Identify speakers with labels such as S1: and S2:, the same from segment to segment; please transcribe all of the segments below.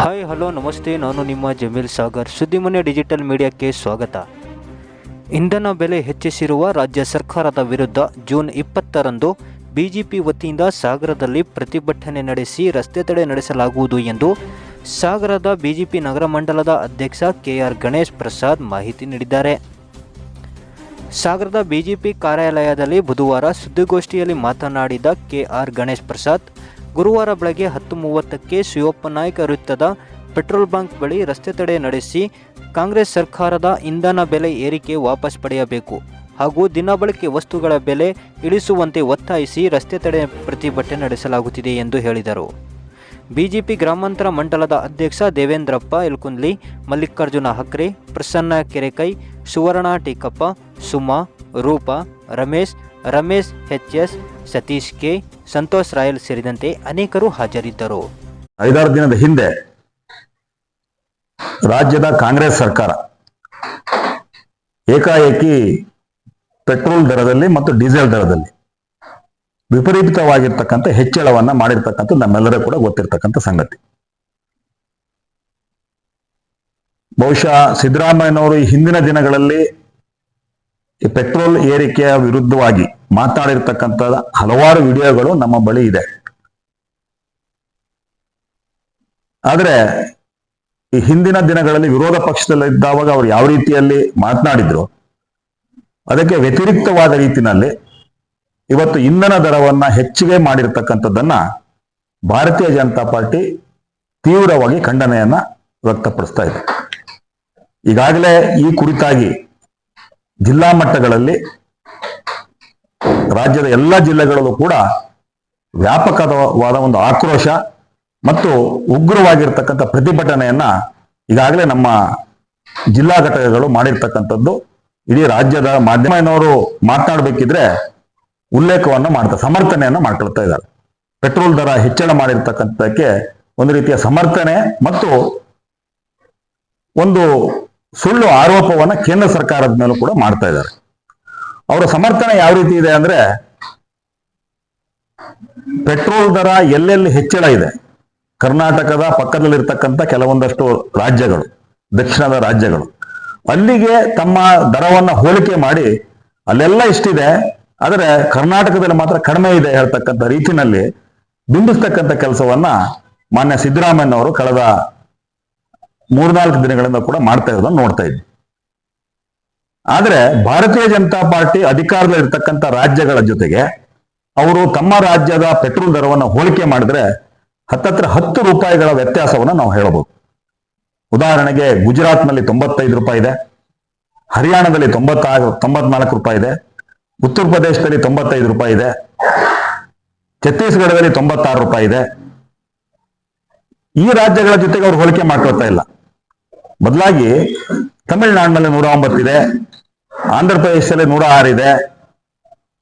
S1: Hi hello ನಮಸ್ತೆ. ನಾನು ನಿಮ್ಮ ಜಮೀಲ್ ಸಾಗರ್. ಸುದ್ದಿಮನೆ ಡಿಜಿಟಲ್ ಮೀಡಿಯಾಕ್ಕೆ ಸ್ವಾಗತ. ಇಂಧನ ಬೆಲೆ ಹೆಚ್ಚಿಸಿರುವ ರಾಜ್ಯ ಸರ್ಕಾರದ ವಿರುದ್ಧ ಜೂನ್ ಇಪ್ಪತ್ತರಂದು ಬಿಜೆಪಿ ವತಿಯಿಂದ ಸಾಗರದಲ್ಲಿ ಪ್ರತಿಭಟನೆ ನಡೆಸಿ ರಸ್ತೆ ತಡೆ ನಡೆಸಲಾಗುವುದು ಎಂದು ಸಾಗರದ ಬಿಜೆಪಿ ನಗರ ಮಂಡಲದ ಅಧ್ಯಕ್ಷ ಕೆಆರ್ ಗಣೇಶ್ ಪ್ರಸಾದ್ ಮಾಹಿತಿ ನೀಡಿದ್ದಾರೆ. ಸಾಗರದ ಬಿಜೆಪಿ ಕಾರ್ಯಾಲಯದಲ್ಲಿ ಬುಧವಾರ ಸುದ್ದಿಗೋಷ್ಠಿಯಲ್ಲಿ ಮಾತನಾಡಿದ ಕೆಆರ್ ಗಣೇಶ್ ಪ್ರಸಾದ್ ಗುರುವಾರ ಬೆಳಗ್ಗೆ ಹತ್ತು ಮೂವತ್ತಕ್ಕೆ ಶಿವಪ್ಪ ನಾಯ್ಕ ವೃತ್ತದ ಪೆಟ್ರೋಲ್ ಬಂಕ್ ಬಳಿ ರಸ್ತೆ ತಡೆ ನಡೆಸಿ ಕಾಂಗ್ರೆಸ್ ಸರ್ಕಾರದ ಇಂಧನ ಬೆಲೆ ಏರಿಕೆ ವಾಪಸ್ ಪಡೆಯಬೇಕು ಹಾಗೂ ದಿನಬಳಕೆ ವಸ್ತುಗಳ ಬೆಲೆ ಇಳಿಸುವಂತೆ ಒತ್ತಾಯಿಸಿ ರಸ್ತೆ ತಡೆ ಪ್ರತಿಭಟನೆ ನಡೆಸಲಾಗುತ್ತಿದೆ ಎಂದು ಹೇಳಿದರು. ಬಿಜೆಪಿ ಗ್ರಾಮಾಂತರ ಮಂಡಲದ ಅಧ್ಯಕ್ಷ Devendrappa Elkundli, Mallikarjuna Hakre, Prasanna Kerekai, Suvarna Teekappa, Suma, Roopa, Ramesh Ramesh H S, Satish K Santosh Royal ಸೇರಿದಂತೆ ಅನೇಕರು ಹಾಜರಿದ್ದರು.
S2: ಐದಾರು ದಿನದ ಹಿಂದೆ ರಾಜ್ಯದ ಕಾಂಗ್ರೆಸ್ ಸರ್ಕಾರ ಏಕಾಏಕಿ ಪೆಟ್ರೋಲ್ ದರದಲ್ಲಿ ಮತ್ತು ಡೀಸೆಲ್ ದರದಲ್ಲಿ ವಿಪರೀತವಾಗಿರ್ತಕ್ಕಂಥ ಹೆಚ್ಚಳವನ್ನ ಮಾಡಿರ್ತಕ್ಕಂಥ ನಮ್ಮೆಲ್ಲರೂ ಕೂಡ ಗೊತ್ತಿರ್ತಕ್ಕಂಥ ಸಂಗತಿ. ಬಹುಶಃ ಸಿದ್ದರಾಮಯ್ಯನವರು ಈ ಹಿಂದಿನ ದಿನಗಳಲ್ಲಿ ಈ ಪೆಟ್ರೋಲ್ ಏರಿಕೆಯ ವಿರುದ್ಧವಾಗಿ ಮಾತನಾಡಿರ್ತಕ್ಕಂಥ ಹಲವಾರು ವಿಡಿಯೋಗಳು ನಮ್ಮ ಬಳಿ ಇದೆ. ಆದ್ರೆ ಈ ಹಿಂದಿನ ದಿನಗಳಲ್ಲಿ ವಿರೋಧ ಪಕ್ಷದಲ್ಲಿದ್ದಾವಾಗ ಅವರು ಯಾವ ರೀತಿಯಲ್ಲಿ ಮಾತನಾಡಿದ್ರು, ಅದಕ್ಕೆ ವ್ಯತಿರಿಕ್ತವಾದ ರೀತಿನಲ್ಲಿ ಇವತ್ತು ಇಂಧನ ದರವನ್ನ ಹೆಚ್ಚಿಗೆ ಮಾಡಿರ್ತಕ್ಕಂಥದ್ದನ್ನ ಭಾರತೀಯ ಜನತಾ ಪಾರ್ಟಿ ತೀವ್ರವಾಗಿ ಖಂಡನೆಯನ್ನ ವ್ಯಕ್ತಪಡಿಸ್ತಾ ಇದೆ. ಈಗಾಗಲೇ ಈ ಕುರಿತಾಗಿ ಜಿಲ್ಲಾ ಮಟ್ಟಗಳಲ್ಲಿ ರಾಜ್ಯದ ಎಲ್ಲ ಜಿಲ್ಲೆಗಳಲ್ಲೂ ಕೂಡ ವ್ಯಾಪಕವಾದ ಒಂದು ಆಕ್ರೋಶ ಮತ್ತು ಉಗ್ರವಾಗಿರ್ತಕ್ಕಂಥ ಪ್ರತಿಭಟನೆಯನ್ನ ಈಗಾಗಲೇ ನಮ್ಮ ಜಿಲ್ಲಾ ಘಟಕಗಳು ಮಾಡಿರ್ತಕ್ಕಂಥದ್ದು. ಇಡೀ ರಾಜ್ಯದ ಮಾಧ್ಯಮನವರು ಮಾತನಾಡಬೇಕಿದ್ರೆ ಉಲ್ಲೇಖವನ್ನು ಮಾಡ್ತಾ, ಸಮರ್ಥನೆಯನ್ನು ಮಾಡ್ಕೊಳ್ತಾ ಇದ್ದಾರೆ. ಪೆಟ್ರೋಲ್ ದರ ಹೆಚ್ಚಳ ಮಾಡಿರ್ತಕ್ಕಂಥಕ್ಕೆ ಒಂದು ರೀತಿಯ ಸಮರ್ಥನೆ ಮತ್ತು ಒಂದು ಸುಳ್ಳು ಆರೋಪವನ್ನ ಕೇಂದ್ರ ಸರ್ಕಾರದ ಮೇಲೂ ಕೂಡ ಮಾಡ್ತಾ ಇದ್ದಾರೆ. ಅವರ ಸಮರ್ಥನೆ ಯಾವ ರೀತಿ ಇದೆ ಅಂದ್ರೆ ಪೆಟ್ರೋಲ್ ದರ ಎಲ್ಲೆಲ್ಲಿ ಹೆಚ್ಚಳ ಇದೆ? ಕರ್ನಾಟಕದ ಪಕ್ಕದಲ್ಲಿರ್ತಕ್ಕಂಥ ಕೆಲವೊಂದಷ್ಟು ರಾಜ್ಯಗಳು, ದಕ್ಷಿಣದ ರಾಜ್ಯಗಳು, ಅಲ್ಲಿಗೆ ತಮ್ಮ ದರವನ್ನ ಹೋಲಿಕೆ ಮಾಡಿ ಅಲ್ಲೆಲ್ಲ ಇಷ್ಟಿದೆ ಆದರೆ ಕರ್ನಾಟಕದಲ್ಲಿ ಮಾತ್ರ ಕಡಿಮೆ ಇದೆ ಹೇಳ್ತಕ್ಕಂಥ ರೀತಿನಲ್ಲಿ ಬಿಂಬಿಸ್ತಕ್ಕಂಥ ಕೆಲಸವನ್ನ ಮಾನ್ಯ ಸಿದ್ದರಾಮಯ್ಯನವರು ಕಳೆದ ಮೂರ್ನಾಲ್ಕು ದಿನಗಳಿಂದ ಕೂಡ ಮಾಡ್ತಾ ಇರೋದನ್ನ ನೋಡ್ತಾ ಇದ್ವಿ. ಆದ್ರೆ ಭಾರತೀಯ ಜನತಾ ಪಾರ್ಟಿ ಅಧಿಕಾರದಲ್ಲಿ ಇರ್ತಕ್ಕಂಥ ರಾಜ್ಯಗಳ ಜೊತೆಗೆ ಅವರು ತಮ್ಮ ರಾಜ್ಯದ ಪೆಟ್ರೋಲ್ ದರವನ್ನು ಹೋಲಿಕೆ ಮಾಡಿದ್ರೆ ಹತ್ತತ್ರ ಹತ್ತು ರೂಪಾಯಿಗಳ ವ್ಯತ್ಯಾಸವನ್ನು ನಾವು ಹೇಳಬಹುದು ಉದಾಹರಣೆಗೆ ಗುಜರಾತ್ನಲ್ಲಿ ತೊಂಬತ್ತೈದು ರೂಪಾಯಿ ಇದೆ, ಹರಿಯಾಣದಲ್ಲಿ ತೊಂಬತ್ತಾರು, ತೊಂಬತ್ನಾಲ್ಕು ರೂಪಾಯಿ ಇದೆ, ಉತ್ತರ ಪ್ರದೇಶದಲ್ಲಿ ತೊಂಬತ್ತೈದು ರೂಪಾಯಿ ಇದೆ, ಛತ್ತೀಸ್ಗಢದಲ್ಲಿ ತೊಂಬತ್ತಾರು ರೂಪಾಯಿ ಇದೆ. ಈ ರಾಜ್ಯಗಳ ಜೊತೆಗೆ ಅವ್ರು ಹೋಲಿಕೆ ಮಾಡ್ಕೊಳ್ತಾ ಇಲ್ಲ. ಬದಲಾಗಿ ತಮಿಳುನಾಡಿನಲ್ಲಿ ನೂರ ಒಂಬತ್ತಿದೆ ಆಂಧ್ರ ಪ್ರದೇಶದಲ್ಲಿ ನೂರ ಆರಿದೆ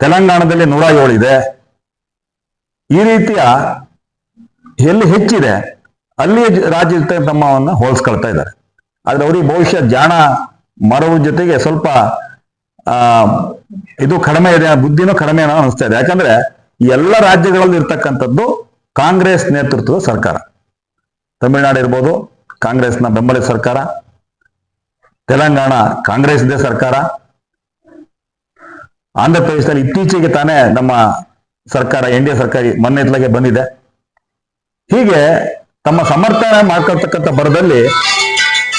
S2: ತೆಲಂಗಾಣದಲ್ಲಿ ನೂರ ಏಳಿದೆ ಈ ರೀತಿಯ ಎಲ್ಲಿ ಹೆಚ್ಚಿದೆ, ಅಲ್ಲಿ ರಾಜ್ಯ ಜೊತೆ ತಮ್ಮವನ್ನ ಹೋಲಿಸ್ಕೊಳ್ತಾ ಇದ್ದಾರೆ. ಆದ್ರೆ ಅವರಿಗೆ ಭವಿಷ್ಯ ಜಾಣ ಮರವು ಜೊತೆಗೆ ಸ್ವಲ್ಪ ಇದು ಕಡಿಮೆ ಇದೆ, ಬುದ್ಧಿನೂ ಕಡಿಮೆ ಅನ್ನೋ ಅನಿಸ್ತಾ ಇದೆ. ಯಾಕಂದ್ರೆ ಎಲ್ಲ ರಾಜ್ಯಗಳಲ್ಲಿ ಇರ್ತಕ್ಕಂಥದ್ದು ಕಾಂಗ್ರೆಸ್ ನೇತೃತ್ವದ ಸರ್ಕಾರ. ತಮಿಳುನಾಡು ಇರ್ಬೋದು ಕಾಂಗ್ರೆಸ್ನ ಬೆಂಬಲಿತ ಸರ್ಕಾರ, ತೆಲಂಗಾಣ ಕಾಂಗ್ರೆಸ್ ಇದೆ ಸರ್ಕಾರ. ಆಂಧ್ರ ಪ್ರದೇಶದಲ್ಲಿ ಇತ್ತೀಚೆಗೆ ತಾನೇ ನಮ್ಮ ಸರ್ಕಾರ, ಎನ್ ಡಿ ಎ ಸರ್ಕಾರ ಮೊನ್ನೆ ಬಂದಿದೆ. ಹೀಗೆ ತಮ್ಮ ಸಮರ್ಥನೆ ಮಾಡ್ಕೊಳ್ತಕ್ಕಂಥ ಬರದಲ್ಲಿ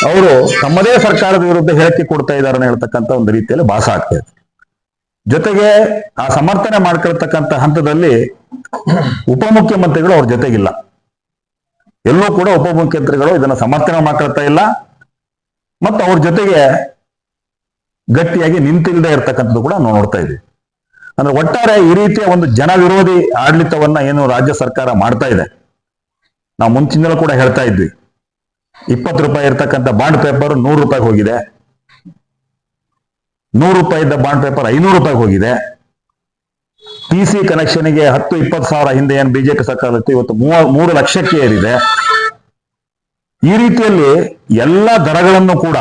S2: ಅವರು ತಮ್ಮದೇ ಸರ್ಕಾರದ ವಿರುದ್ಧ ಹೇಳಿಕೆ ಕೊಡ್ತಾ ಇದ್ದಾರೆ ಹೇಳ್ತಕ್ಕಂಥ ಒಂದು ರೀತಿಯಲ್ಲಿ ಭಾಸ ಆಗ್ತಾ ಇದೆ. ಜೊತೆಗೆ ಆ ಸಮರ್ಥನೆ ಮಾಡ್ಕೊಳ್ತಕ್ಕಂಥ ಹಂತದಲ್ಲಿ ಉಪಮುಖ್ಯಮಂತ್ರಿಗಳು ಅವ್ರ ಜೊತೆಗಿಲ್ಲ. ಎಲ್ಲೂ ಕೂಡ ಉಪಮುಖ್ಯಮಂತ್ರಿಗಳು ಇದನ್ನ ಸಮರ್ಥನೆ ಮಾಡ್ಕೊಳ್ತಾ ಇಲ್ಲ. ಮತ್ತು ಅವ್ರ ಜೊತೆಗೆ ಗಟ್ಟಿಯಾಗಿ ನಿಂತಿಲ್ಲದೆ ಇರತಕ್ಕಂಥದ್ದು ಕೂಡ ನಾವು ನೋಡ್ತಾ ಇದ್ದೀವಿ. ಅಂದ್ರೆ ಒಟ್ಟಾರೆ ಈ ರೀತಿಯ ಒಂದು ಜನ ವಿರೋಧಿ ಆಡಳಿತವನ್ನ ಏನು ರಾಜ್ಯ ಸರ್ಕಾರ ಮಾಡ್ತಾ ಇದೆ. ನಾವು ಮುಂಚಿನಿಂದಲೂ ಕೂಡ ಹೇಳ್ತಾ ಇದ್ವಿ. ಇಪ್ಪತ್ತು ರೂಪಾಯಿ ಇರ್ತಕ್ಕಂಥ ಬಾಂಡ್ ಪೇಪರ್ ನೂರು ರೂಪಾಯಿಗೆ ಹೋಗಿದೆ. ನೂರು ರೂಪಾಯಿ ಇದ್ದ ಬಾಂಡ್ ಪೇಪರ್ ಐನೂರು ರೂಪಾಯಿಗೆ ಹೋಗಿದೆ. ಟಿ ಸಿ ಕನೆಕ್ಷನ್ಗೆ ಹತ್ತು, ಇಪ್ಪತ್ತು ಸಾವಿರ ಹಿಂದೆ ಏನು ಬಿಜೆಪಿ ಸರ್ಕಾರ ಇತ್ತು, ಇವತ್ತು ಮೂವ, ಮೂರು ಲಕ್ಷಕ್ಕೆ ಏರಿದೆ. ಈ ರೀತಿಯಲ್ಲಿ ಎಲ್ಲ ದರಗಳನ್ನು ಕೂಡ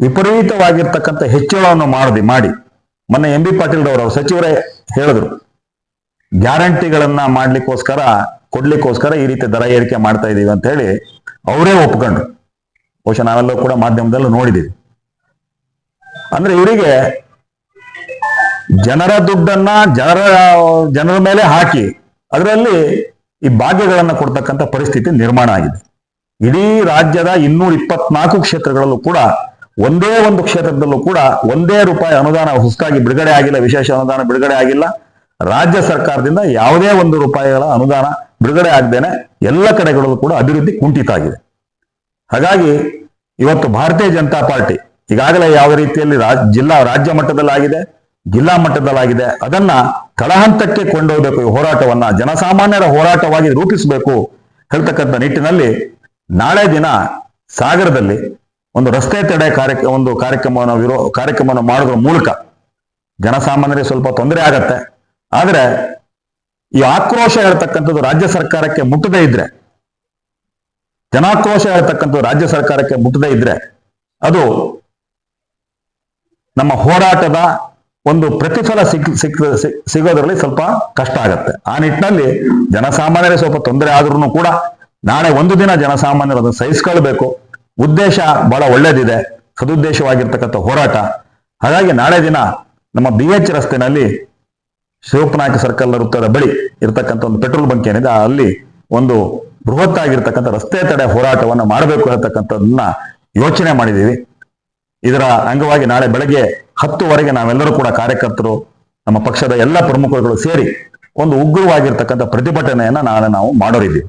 S2: ವಿಪರೀತವಾಗಿರ್ತಕ್ಕಂಥ ಹೆಚ್ಚಳವನ್ನು ಮಾಡಿ ಮಾಡಿ. ಮೊನ್ನೆ ಎಂ ಬಿ ಪಾಟೀಲ್ ಅವರು ಸಚಿವರೇ ಹೇಳಿದ್ರು, ಗ್ಯಾರಂಟಿಗಳನ್ನ ಮಾಡ್ಲಿಕ್ಕೋಸ್ಕರ, ಕೊಡ್ಲಿಕ್ಕೋಸ್ಕರ ಈ ರೀತಿ ದರ ಏರಿಕೆ ಮಾಡ್ತಾ ಇದೀವಿ ಅಂತ ಹೇಳಿ ಅವರೇ ಒಪ್ಕೊಂಡ್ರು. ಬಹುಶಃ ನಾವೆಲ್ಲ ಕೂಡ ಮಾಧ್ಯಮದಲ್ಲೂ ನೋಡಿದ್ದೀವಿ ಅಂದ್ರೆ ಇವರಿಗೆ ಜನರ ದುಡ್ಡನ್ನ ಜನರ ಜನರ ಮೇಲೆ ಹಾಕಿ ಅದರಲ್ಲಿ ಈ ಭಾಗ್ಯಗಳನ್ನ ಕೊಡ್ತಕ್ಕಂಥ ಪರಿಸ್ಥಿತಿ ನಿರ್ಮಾಣ ಆಗಿದೆ. ಇಡೀ ರಾಜ್ಯದ ಇನ್ನೂರ ಇಪ್ಪತ್ನಾಲ್ಕು ಕ್ಷೇತ್ರಗಳಲ್ಲೂ ಕೂಡ, ಒಂದೇ ಒಂದು ಕ್ಷೇತ್ರದಲ್ಲೂ ಕೂಡ ಒಂದೇ ರೂಪಾಯಿ ಅನುದಾನ ಹೊಸದಾಗಿ ಬಿಡುಗಡೆ ಆಗಿಲ್ಲ, ವಿಶೇಷ ಅನುದಾನ ಬಿಡುಗಡೆ ಆಗಿಲ್ಲ. ರಾಜ್ಯ ಸರ್ಕಾರದಿಂದ ಯಾವುದೇ ಒಂದು ರೂಪಾಯಿಗಳ ಅನುದಾನ ಬಿಡುಗಡೆ ಆಗದೇನೆ ಎಲ್ಲ ಕಡೆಗಳಲ್ಲೂ ಕೂಡ ಅಭಿವೃದ್ಧಿ ಕುಂಠಿತ ಆಗಿದೆ. ಹಾಗಾಗಿ ಇವತ್ತು ಭಾರತೀಯ ಜನತಾ ಪಾರ್ಟಿ ಈಗಾಗಲೇ ಯಾವ ರೀತಿಯಲ್ಲಿ ರಾಜ್, ಜಿಲ್ಲಾ ರಾಜ್ಯ ಮಟ್ಟದಲ್ಲಾಗಿದೆ. ಜಿಲ್ಲಾ ಮಟ್ಟದಲ್ಲಾಗಿದೆ. ಅದನ್ನ ತಳಹಂತಕ್ಕೆ ಕೊಂಡೊಯ್ಯಬೇಕು ಈ ಹೋರಾಟವನ್ನ ಜನಸಾಮಾನ್ಯರ ಹೋರಾಟವಾಗಿ ರೂಪಿಸಬೇಕು ಹೇಳ್ತಕ್ಕಂಥ ನಿಟ್ಟಿನಲ್ಲಿ ನಾಳೆ ದಿನ ಸಾಗರದಲ್ಲಿ ಒಂದು ರಸ್ತೆ ತಡೆ ಕಾರ್ಯ ಒಂದು ಕಾರ್ಯಕ್ರಮವನ್ನು ವಿರೋ ಕಾರ್ಯಕ್ರಮವನ್ನು ಮಾಡೋದ್ರ ಮೂಲಕ ಜನಸಾಮಾನ್ಯರಿಗೆ ಸ್ವಲ್ಪ ತೊಂದರೆ ಆಗತ್ತೆ. ಆದ್ರೆ ಈ ಆಕ್ರೋಶ ಹೇಳ್ತಕ್ಕಂಥದ್ದು ರಾಜ್ಯ ಸರ್ಕಾರಕ್ಕೆ ಮುಟ್ಟದೇ ಇದ್ರೆ, ಜನಾಕ್ರೋಶ ಹೇಳ್ತಕ್ಕಂಥದ್ದು ರಾಜ್ಯ ಸರ್ಕಾರಕ್ಕೆ ಮುಟ್ಟದೇ ಇದ್ರೆ ಅದು ನಮ್ಮ ಹೋರಾಟದ ಒಂದು ಪ್ರತಿಫಲ ಸಿಕ್ ಸಿಕ್ ಸಿಗೋದ್ರಲ್ಲಿ ಸ್ವಲ್ಪ ಕಷ್ಟ ಆಗತ್ತೆ. ಆ ನಿಟ್ಟಿನಲ್ಲಿ ಜನಸಾಮಾನ್ಯರೇ ಸ್ವಲ್ಪ ತೊಂದರೆ ಆದ್ರೂ ಕೂಡ ನಾಳೆ ಒಂದು ದಿನ ಜನಸಾಮಾನ್ಯರು ಅದನ್ನು ಸಹಿಸ್ಕೊಳ್ಬೇಕು. ಉದ್ದೇಶ ಬಹಳ ಒಳ್ಳೇದಿದೆ. ಸದುದ್ದೇಶವಾಗಿರ್ತಕ್ಕಂಥ ಹೋರಾಟ. ಹಾಗಾಗಿ ನಾಳೆ ದಿನ ನಮ್ಮ ಬಿ ಎಚ್ ರಸ್ತೆನಲ್ಲಿ ಶಿವಪ್ಪನಾಯಕ ಸರ್ಕಲ್ ವೃತ್ತದ ಬಳಿ ಇರತಕ್ಕಂಥ ಒಂದು ಪೆಟ್ರೋಲ್ ಬಂಕ್ ಏನಿದೆ, ಅಲ್ಲಿ ಒಂದು ಬೃಹತ್ ಆಗಿರ್ತಕ್ಕಂಥ ರಸ್ತೆ ತಡೆ ಹೋರಾಟವನ್ನು ಮಾಡಬೇಕು ಹೇಳ್ತಕ್ಕಂಥದ್ದನ್ನ ಯೋಚನೆ ಮಾಡಿದ್ದೀವಿ. ಇದರ ಅಂಗವಾಗಿ ನಾಳೆ ಬೆಳಗ್ಗೆ ಹತ್ತುವರೆಗೆ ನಾವೆಲ್ಲರೂ ಕೂಡ ಕಾರ್ಯಕರ್ತರು, ನಮ್ಮ ಪಕ್ಷದ ಎಲ್ಲ ಪ್ರಮುಖರುಗಳು ಸೇರಿ ಒಂದು ಉಗ್ರವಾಗಿರ್ತಕ್ಕಂಥ ಪ್ರತಿಭಟನೆಯನ್ನ ನಾಳೆ ನಾವು ಮಾಡೋರಿದ್ದೀವಿ.